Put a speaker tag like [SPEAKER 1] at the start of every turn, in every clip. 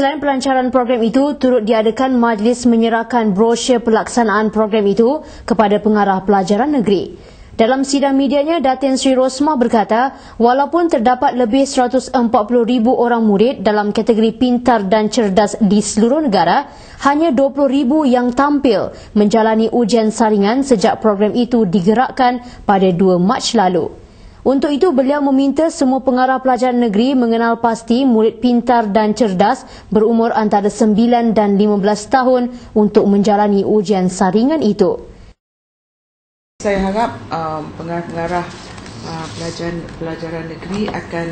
[SPEAKER 1] Selain pelancaran program itu, turut diadakan majlis menyerahkan brosur pelaksanaan program itu kepada pengarah pelajaran negeri. Dalam sidang medianya, Datin Sri Rosmah berkata, walaupun terdapat lebih 140,000 orang murid dalam kategori pintar dan cerdas di seluruh negara, hanya 20,000 yang tampil menjalani ujian saringan sejak program itu digerakkan pada 2 Mac lalu. Untuk itu, beliau meminta semua pengarah pelajaran negeri mengenal pasti murid pintar dan cerdas berumur antara 9 dan 15 tahun untuk menjalani ujian saringan itu.
[SPEAKER 2] Saya harap um, pengarah-pengarah uh, pelajaran, pelajaran negeri akan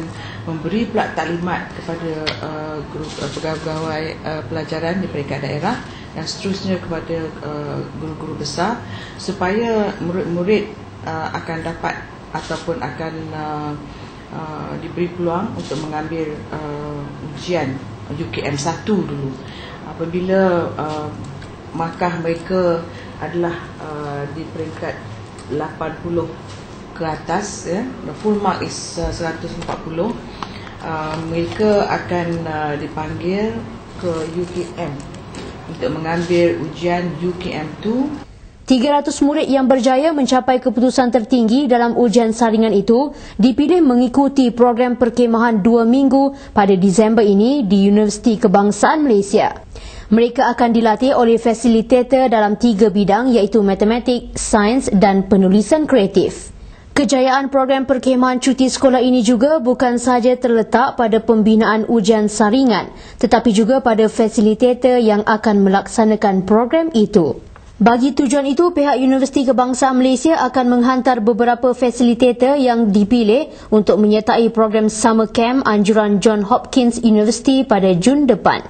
[SPEAKER 2] memberi pelak taklimat kepada uh, guru, uh, uh, pelajaran di peringkat daerah dan seterusnya kepada uh, guru-guru besar supaya murid-murid uh, akan dapat ataupun akan uh, uh, diberi peluang untuk mengambil uh, ujian UKM 1 dulu. Apabila uh, markah mereka adalah uh, di peringkat 80 ke atas ya the full mark is uh, 140 uh, mereka akan uh, dipanggil ke UKM untuk mengambil ujian UKM 2
[SPEAKER 1] 300 murid yang berjaya mencapai keputusan tertinggi dalam ujian saringan itu dipilih mengikuti program perkemahan dua minggu pada Disember ini di Universiti Kebangsaan Malaysia. Mereka akan dilatih oleh fasilitator dalam tiga bidang iaitu matematik, sains dan penulisan kreatif. Kejayaan program perkemahan cuti sekolah ini juga bukan sahaja terletak pada pembinaan ujian saringan tetapi juga pada fasilitator yang akan melaksanakan program itu. Bagi tujuan itu, pihak Universiti Kebangsaan Malaysia akan menghantar beberapa fasilitator yang dipilih untuk menyertai program Summer Camp anjuran John Hopkins University pada Jun depan.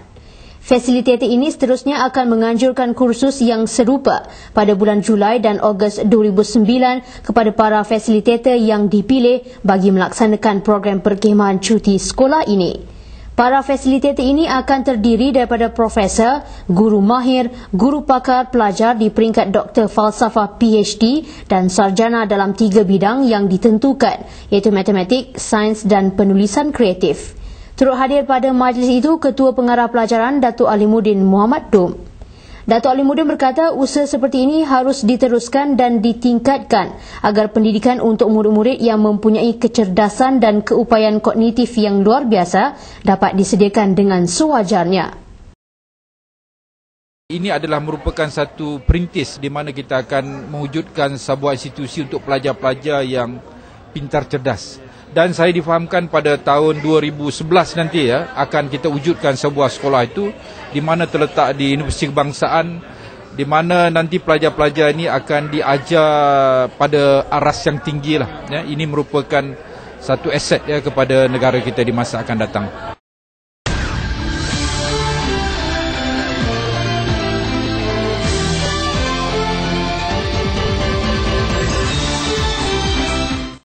[SPEAKER 1] Fasilitator ini seterusnya akan menganjurkan kursus yang serupa pada bulan Julai dan Ogos 2009 kepada para fasilitator yang dipilih bagi melaksanakan program perkhemahan cuti sekolah ini. Para fasilitator ini akan terdiri daripada profesor, guru mahir, guru pakar pelajar di peringkat doktor falsafah PhD dan sarjana dalam tiga bidang yang ditentukan iaitu matematik, sains dan penulisan kreatif. Turut hadir pada majlis itu Ketua Pengarah Pelajaran Datuk Alimuddin Muhammad Dum. Dato' Alimuddin berkata usaha seperti ini harus diteruskan dan ditingkatkan agar pendidikan untuk murid-murid yang mempunyai kecerdasan dan keupayaan kognitif yang luar biasa dapat disediakan dengan sewajarnya.
[SPEAKER 3] Ini adalah merupakan satu perintis di mana kita akan mewujudkan sebuah institusi untuk pelajar-pelajar yang pintar cerdas dan saya difahamkan pada tahun 2011 nanti ya akan kita wujudkan sebuah sekolah itu di mana terletak di Universiti Kebangsaan di mana nanti pelajar-pelajar ini akan diajar pada aras yang tinggi lah ya. Ini merupakan satu aset ya kepada negara kita di masa akan datang